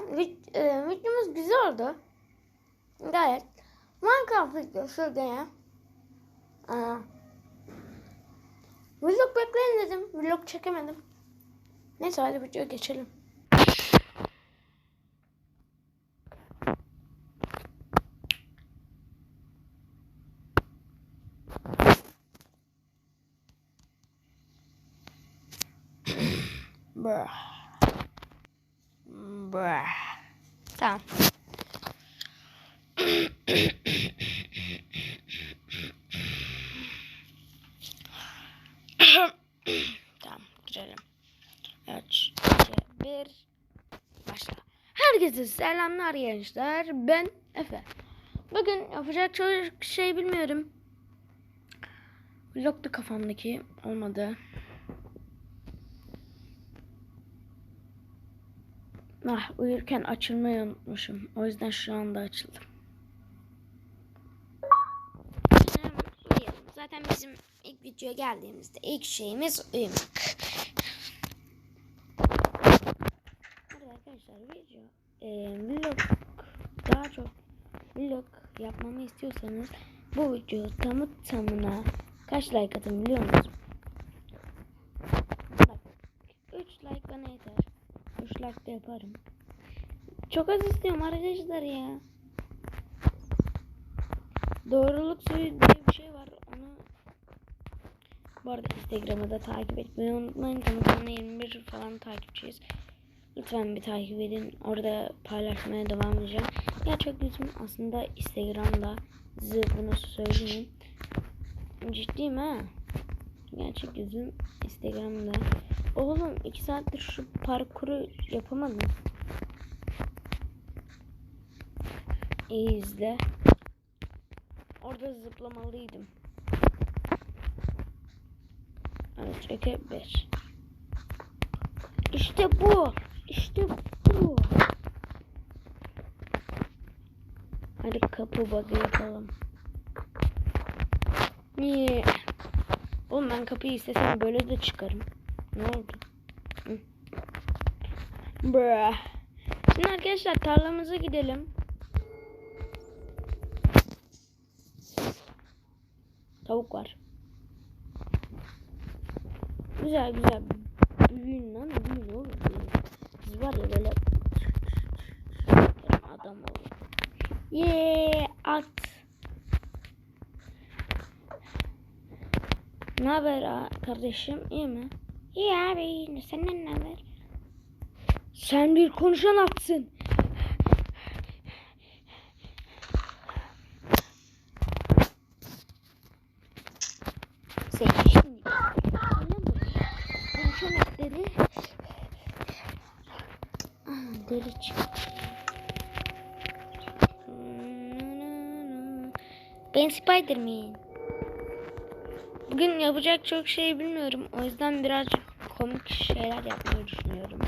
vid- e, videomuz güzel oldu. Gayet. Minecraft videosu gene. Aa. Vlog bekleyin dedim. Vlog çekemedim. Neyse hadi videoya geçelim. Bruh. Tamam. tamam girelim. 3, 2, 1. Başla. Herkese selamlar gençler. Ben Efe. Bugün yapacak çok şey bilmiyorum. Vlog'du kafamdaki. Olmadı. Ah uyurken açılmayı unutmuşum. O yüzden şu anda açıldım. Zaten bizim ilk videoya geldiğimizde ilk şeyimiz uyumak. Arkadaşlar video e, vlog daha çok vlog yapmamı istiyorsanız bu video tamı tamına kaç like atın biliyor musunuz? Bak 3 like bana yeter. 3 like de yaparım. Çok az istiyorum arkadaşlar ya. Doğruluk suyu diye bir şey var. Onu bu arada Instagram'ı da takip etmeyi unutmayın. Tanıtımda 21 falan takipçiyiz. Lütfen bir takip edin. Orada paylaşmaya devam edeceğim. Gerçek yüzüm aslında Instagram'da. Size bunu söyleyeyim. Ciddiyim ha. Gerçek yüzüm Instagram'da. Oğlum 2 saattir şu parkuru yapamadım. İyi izle. Orada zıplamalıydım. Evet, iki, bir. İşte bu. İşte bu. Hadi kapı bug'ı yapalım. Niye? Oğlum ben kapıyı istesem böyle de çıkarım. Ne oldu? Bruh. Şimdi arkadaşlar tarlamıza gidelim. Tavuk var. Güzel güzel. Büyüyün lan büyüyün oğlum. Siz var ya böyle adam olun. Yeee at. Ne haber kardeşim? İyi mi? İyi abi. Senden ne haber? Sen bir konuşan atsın. Sen şimdi konuşan deri çıktı. Ben Spiderman. Bugün yapacak çok şey bilmiyorum. O yüzden birazcık komik şeyler yapmayı düşünüyorum.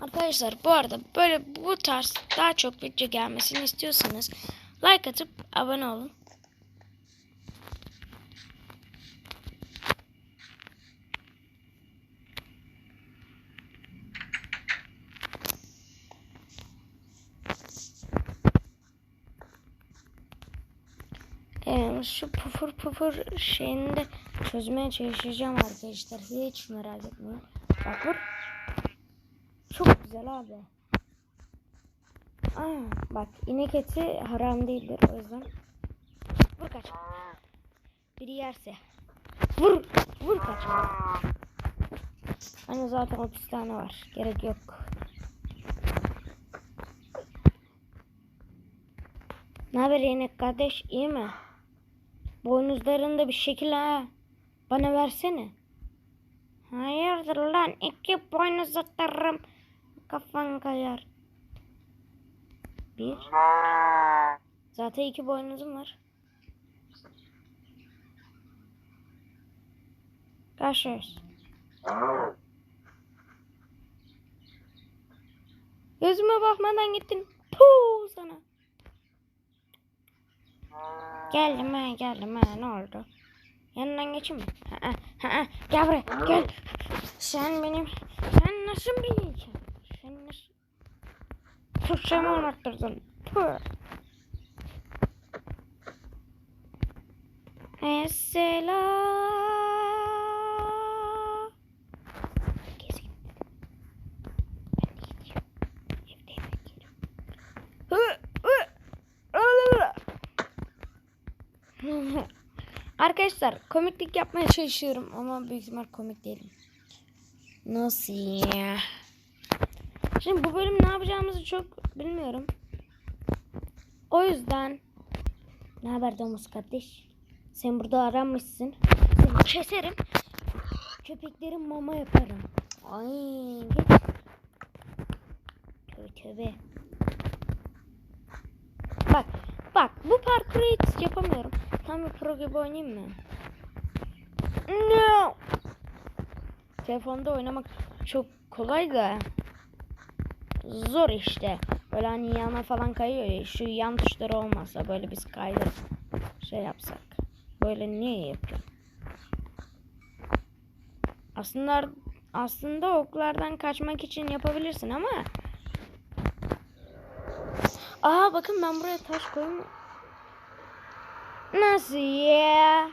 Arkadaşlar bu arada böyle bu tarz daha çok video gelmesini istiyorsanız like atıp abone olun. Şu pufur pufur şeyini de çözmeye çalışacağım arkadaşlar. Hiç merak etmeyin. Bak vur. Çok güzel abi. Aa, bak inek eti haram değildir o yüzden. Vur kaç. Biri yerse. Vur. Vur kaç. Hani zaten 30 tane var. Gerek yok. Ne haber inek kardeş? İyi mi? Boynuzlarında bir şekil ha. Bana versene. Hayırdır lan? İki boynuz atarım. Kafan kayar. Bir. Zaten iki boynuzum var. Görüşürüz. Gözüme bakmadan gittin. Puh sana. Geldim ha geldim ha ne oldu? Yanından geçeyim mi? Ha, ha, ha. Gel buraya gel. Sen benim... Sen nasıl bir insan? Sen nasıl... Türkçemi anlattırdın. Püh. Mesela... Arkadaşlar komiklik yapmaya çalışıyorum ama büyük ihtimal komik değilim. Nasıl ya? Şimdi bu bölüm ne yapacağımızı çok bilmiyorum. O yüzden ne haber Domuz kardeş? Sen burada aranmışsın. Seni keserim. Köpeklerin mama yaparım. Ay geç. Tövbe tövbe. Bak bak bu parkuru hiç yapamıyorum. Tam bir pro gibi oynayayım mı? No. Telefonda oynamak çok kolay da zor işte. Böyle hani yana falan kayıyor ya. Şu yan tuşları olmasa böyle biz kaydır şey yapsak. Böyle niye yapıyor? Aslında aslında oklardan kaçmak için yapabilirsin ama Aa bakın ben buraya taş koyayım. Nasıl ya?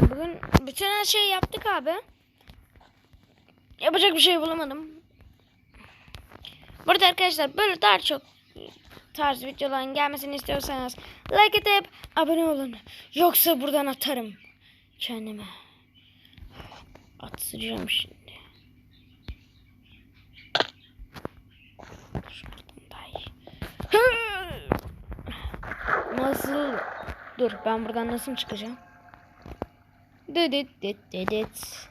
Bugün bütün her şeyi yaptık abi. Yapacak bir şey bulamadım. Burada arkadaşlar böyle daha çok tarz videoların gelmesini istiyorsanız like atıp abone olun. Yoksa buradan atarım kendime. Atacağım şimdi. Şuradan daha iyi. Nasıl? Dur ben buradan nasıl çıkacağım? Det dedet.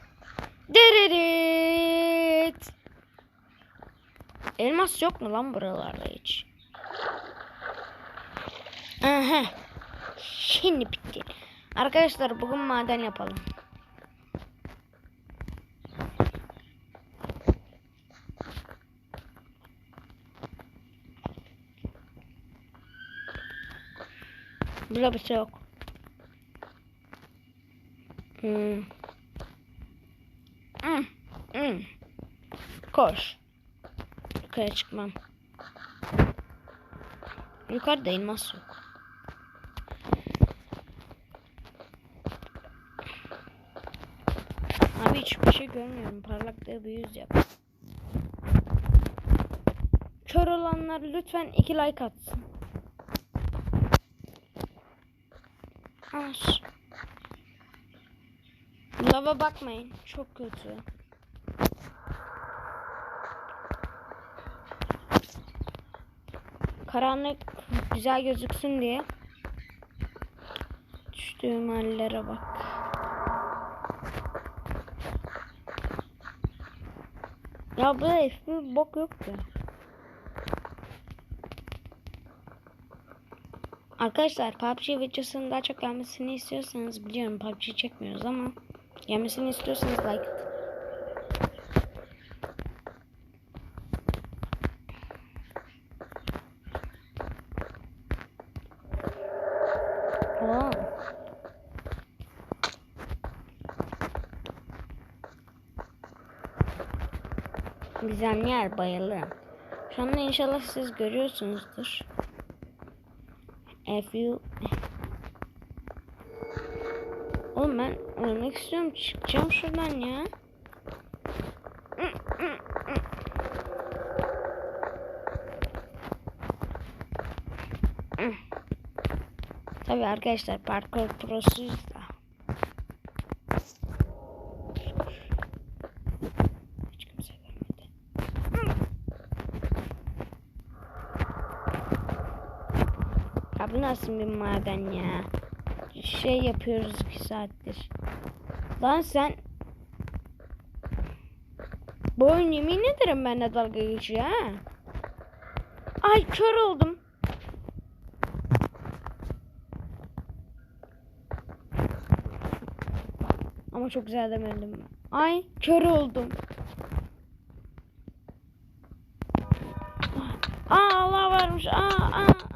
Deredet. Elmas yok mu lan buralarda hiç? Aha. Şimdi bitti. Arkadaşlar bugün maden yapalım. Burada bir şey yok. Hmm. Hmm. Hmm. Koş. Yukarı çıkmam. Yukarıda elmas yok. Abi hiçbir şey görmüyorum. Parlaklığı bir yüz yap. Kör olanlar lütfen iki like atsın. Aş. Lava bakmayın. Çok kötü. Karanlık güzel gözüksün diye. Düştüğüm hallere bak. Ya bu hiçbir bok yoktu. Arkadaşlar PUBG videosunun daha çok gelmesini istiyorsanız biliyorum PUBG çekmiyoruz ama gelmesini istiyorsanız like. Güzel yer bayılırım. Şu anda inşallah siz görüyorsunuzdur. If you... Oğlum ben ölmek istiyorum. Çıkacağım şuradan ya. Tabii arkadaşlar parkur prosuyuz da. Hiç kimse görmedi. Ya bu nasıl bir maden ya? Şey yapıyoruz iki saattir. Lan sen... Bu oyun yemin ederim benimle dalga geçiyor ha. Ay kör oldum. Ama çok güzel demedim. Ay kör oldum. Aa Allah varmış. Aa aa.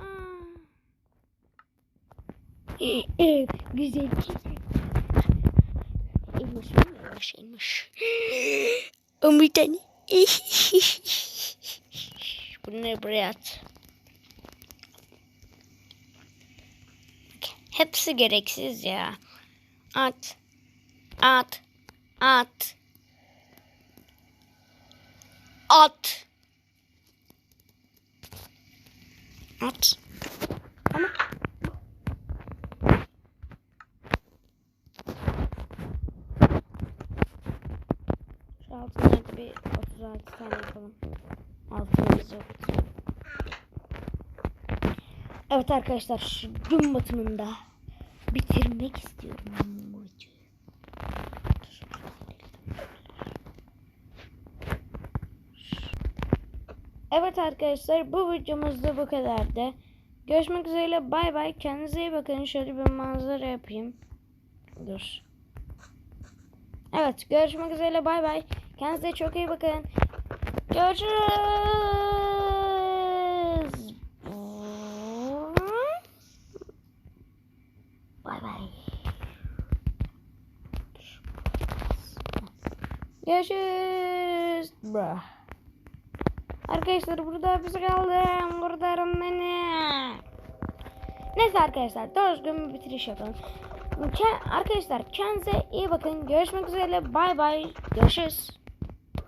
Güzel. Elmas mı? Elmas, elmas. On bir tane. Bunları buraya at. Hepsi gereksiz ya. At. At. At. At. At. Ama şu altınlarda bir 36 tane yapalım. Altınımız yok. Evet arkadaşlar şu gün batımında bitirmek istiyorum bu videoyu. Evet arkadaşlar bu videomuz da bu kadardı. Görüşmek üzere bay bay. Kendinize iyi bakın. Şöyle bir manzara yapayım. Dur. Evet görüşmek üzere bay bay. Kendinize çok iyi bakın. Görüşürüz. Bay bay. Görüşürüz. Bra. Arkadaşlar burada hapis kaldım. Kurtarın beni. Neyse arkadaşlar doğru düzgün bir bitiriş yapalım. Arkadaşlar kendinize iyi bakın. Görüşmek üzere. Bay bay. Görüşürüz.